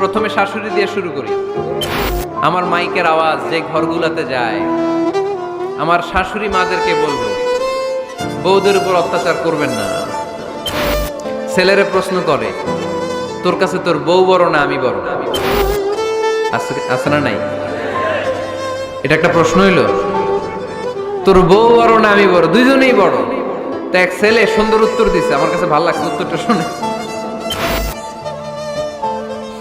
প্রথমে শাশুড়ি দিয়ে শুরু করি। আমার মাইকের আওয়াজ যে ঘরগুলোতে যায়, আমার শাশুড়ি মাদেরকে বলব, বউদের উপর অত্যাচার করবেন না। ছেলেরে প্রশ্ন করে, তোর কাছে তোর বউ বড় না আমি বড়? আছে- আছে না নাই? এটা একটা প্রশ্ন হইল, তোর বউ বড় না আমি বড়? দুইজনেই বড়। তো এক ছেলে সুন্দর উত্তর দিছে, আমার কাছে ভালো লাগছে উত্তরটা শুনে।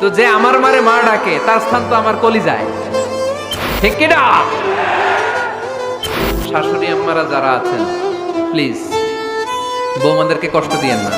তো যে আমার মারে মা ডাকে, তার স্থান তো আমার কলি যায় শাশুড়ি আম্মারা যারা আছেন প্লিজ বৌমাদেরকে কষ্ট দিয়েন না।